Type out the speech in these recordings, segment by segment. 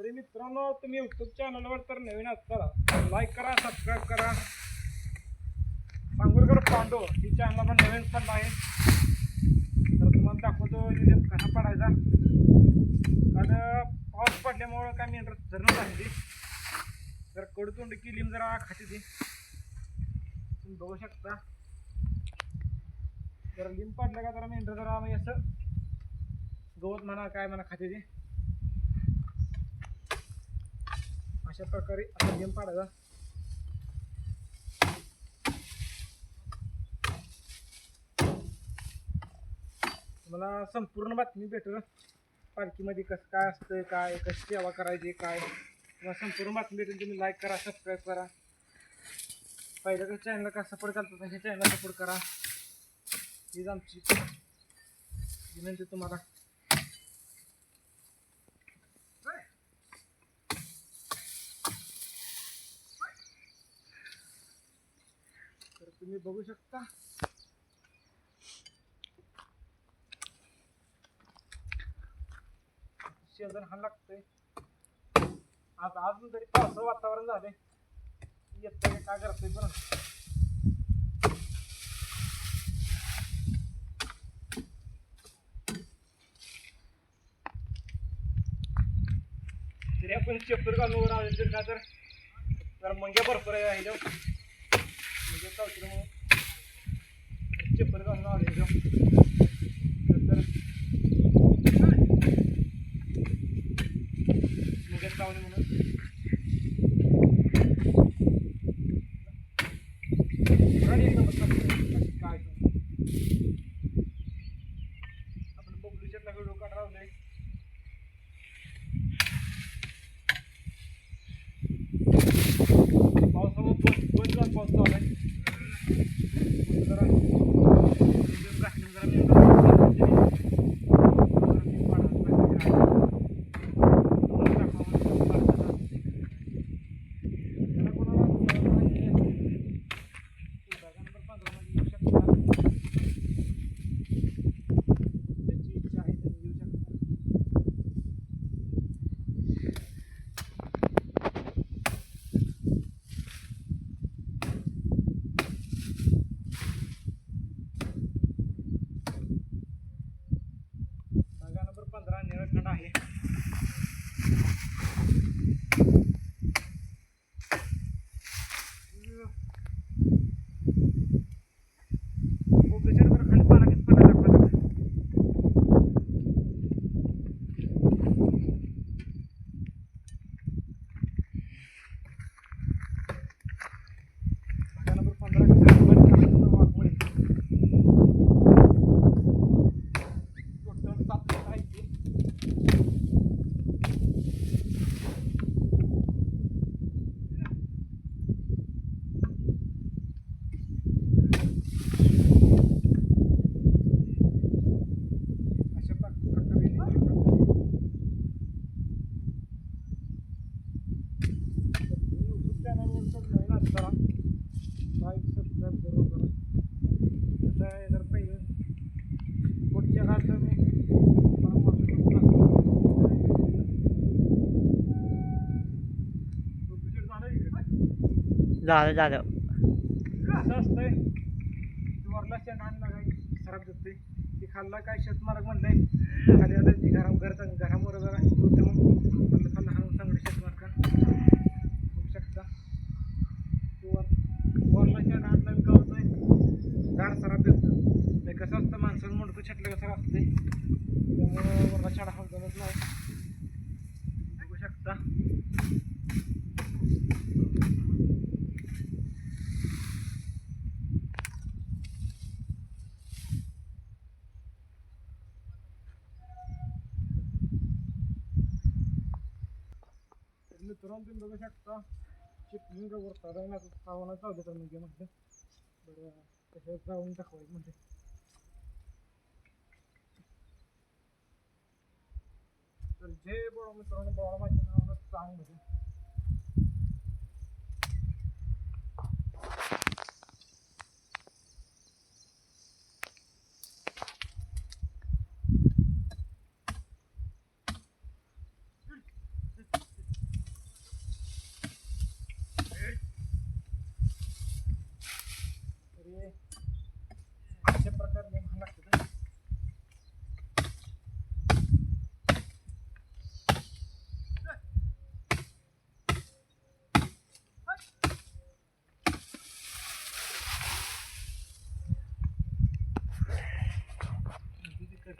तरी मित्रांनो तुम्ही युट्यूब चॅनलवर तर नवीन असताना लाईक करा सबस्क्राईब करा. सांगूरकर पांडो ही चॅनल पण नवीन पण आहे. तर तुम्हाला दाखवतो लिंब कसा पडायचा. आणि पाऊस पडल्यामुळं काय मी धरणं झाली तर कडतोंड की लिंब जरा खाते ती. तुम्ही बघू शकता. जरा लिंब पडलं का जरा मेंढर जरा म्हणजे असं गवत म्हणा काय म्हणा खाते ती. अशा प्रकारे आता लिंब पाडायचा. मला संपूर्ण बातमी भेटेल. पालखीमध्ये कसं काय असतं काय कशी सेवा करायची काय? तुम्हाला संपूर्ण बातमी भेटेल. तुम्ही लाईक करा सबस्क्राईब करा. पहिलं कसं चॅनलला का सपोर्ट करतात हे चॅनलला सपोर्ट करा. हीच आमची विनंती तुम्हाला. तर तुम्ही बघू शकता. शेजार हा लागतोय. आज अजून तरी पावसाचं वातावरण झालंय. येत काय करतोय पण तरी आपण चप्पर घालून आले तर का तर जरा मंग्या भरपूर आहे ആരോഗ്യമൊക്കെ അവസരമോ ചെപ്പൽ കാണുന്ന झालं झालं असं असतंय ते वरला शेण आणला काय? खराब जातोय ते खाल्ला काय? शेतमालक म्हणलंय खाली आता ती घराम घरचा घरामोर जरा हे होतं म्हणून म्हणलं खाल्ला हाणून सांगडे शेतमालका बघू शकता. तो वर- वरला शेण आणला मी होतोय झाड खराब येतं ते कसं असतं माणसानं म्हणतो छटलं कसं असते त्यामुळं वरला शाळा हा जमत नाही बघू शकता तर मित्रांनो तुम्ही बघू शकता चिपळूण वर चढायला चावणं चालू तर म्हणजे म्हटलं बरं तसं जाऊन दाखवायचं म्हणजे तर जे बोळा मित्रांनो बोळा माझ्या नावानं चांग म्हणजे किंवा सेवा केली मी असं चालू आहे. आवाज आपण बघितलं तर आपलं डोकं म्हणतं, बरोबर आहे पब्लिक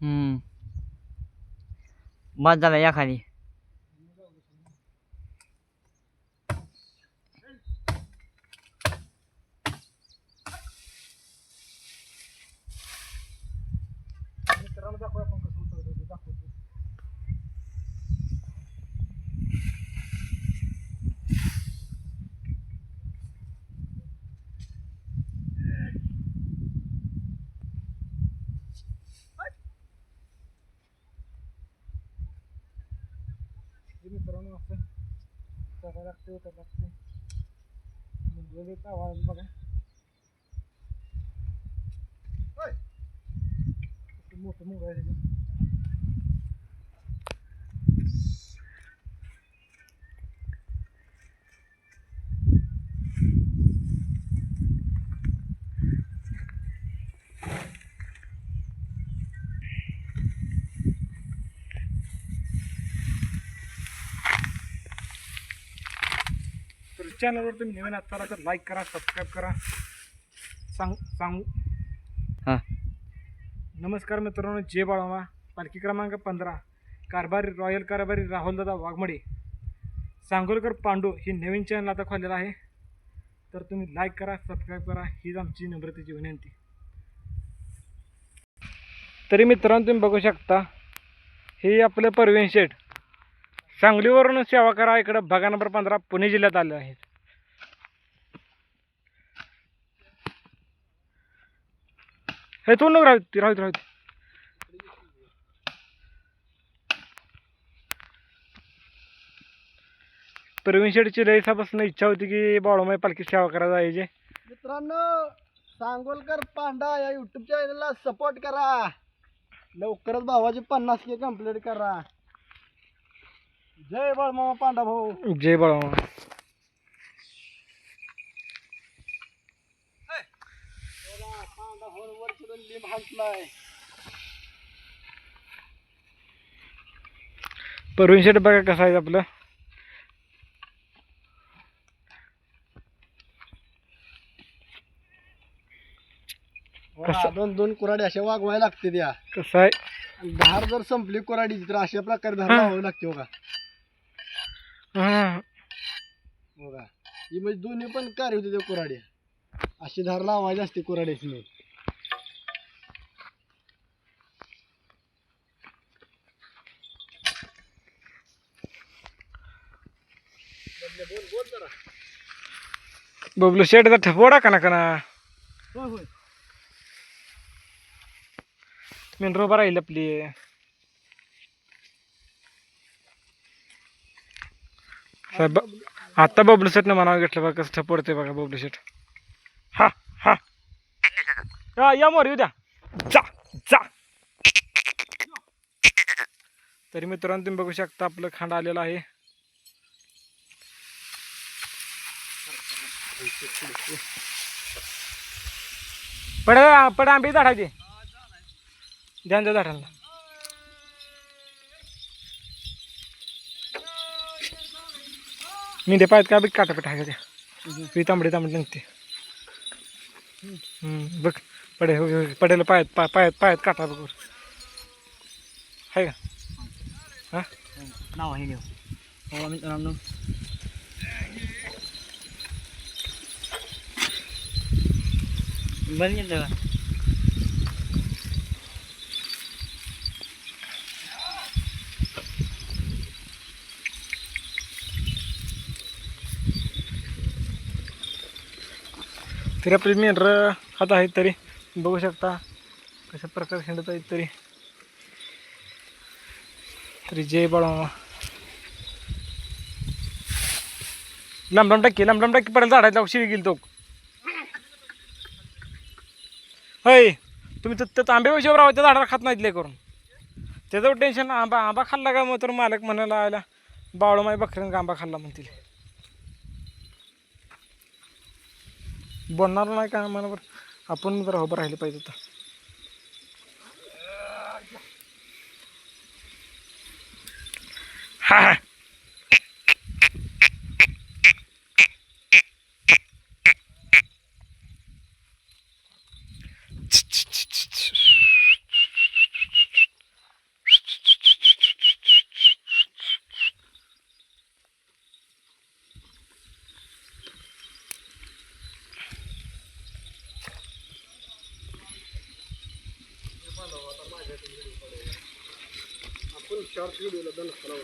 हम्म बाद झाला या खाली मित्रांनो दाखवू आपण कसं उतरतो ते दाखवतो हे मित्रांनो असं चढायला लागते उतर लागते म्हणजे आवाज बघा. मोठं मुंग चॅनलवर तुम्ही नवीन असताना तर लाईक करा सबस्क्राईब करा. सांग सांगू. हां. नमस्कार मित्रांनो जय बाळामा. पालखी क्रमांक पंधरा. कारभारी रॉयल कारभारी राहुलदादा वाघमडे. सांगोलकर पांडू ही नवीन चॅनल आता खोललेला आहे. तर तुम्ही लाईक करा सबस्क्राईब करा. हीच आमची नम्रतेची विनंती. तरी मित्रांनो तुम्ही बघू शकता हे आपलं परवीन शेठ. सांगलीवरून सेवा करा. इकडं भागा नंबर पंधरा पुणे जिल्ह्यात आले आहेत हे तू नको राहू राहू राहू प्रवीण शेठची लई दिवसापासून इच्छा होती की बाळूमाई पालखी सेवा करायला जायची. मित्रांनो सांगोलकर पांडा या युट्यूब चॅनलला सपोर्ट करा. लवकरच भावाचे पन्नास के कंप्लीट करा. जय बाळमामा पांडा भाऊ. जय बाळूमा पांडा लिंब प्रवीण शेठ बघा कसं आहे आपलं. कसं? दोन दोन कुराडी अशा वागवायला लागते त्या कसं आहे? धार जर संपली कुराडीची तर अशा प्रकारे धार हा. लावावी लागते बघा. हां. बघा. ही म्हणजे दोन्ही पण कार्य होते त्या कुराड्या अशी धार लावायची असते कुराड्याची नाही बबलू शेठचा ठपोडा का ना का ना मेंढरो बरं राहील आपली. आता बबलू शेटनं म्हणावं घेतलं बघा कसं ठपोडते बघा बबलू शेट. हा हा. हा, या मोर येऊ द्या. जा जा. तरी मित्रांनो तुम्ही बघू शकता आपलं खांड आलेलं आहे. पड पड आंबे झाडाचे. ध्यान द्या झाडांना मी दे पायात का बी काटा पिठा त्या? ती तांबडी तांबडी निघते. बघ पडे पडेल पायात पा पायात पायात काटा बघ. वर. आहे का? हा? नाव आहे घेऊ हो, बघितलं का? तरी आपली र हात आहेत तरी. बघू शकता कशा प्रकारे हिंडत आहेत तरी. तरी जय बाळा लांब लांब टाकी लांब लांब टाकीपर्यंत झाडायला शिवी गेली तो होय तुम्ही तर त्यात आंबे पैशावर राहा त्या झाडाला खात नाहीत लय करून त्याचं टेन्शन आंबा आंबा खाल्ला का मग? तर मालक म्हणायला आला बावळं माय बकऱ्यानं आंबा खाल्ला म्हणतील. बोलणार नाही का मला बरं? आपण जरा उभं राहिले पाहिजे आता. مش عارف إيه ولا ده الحلاوه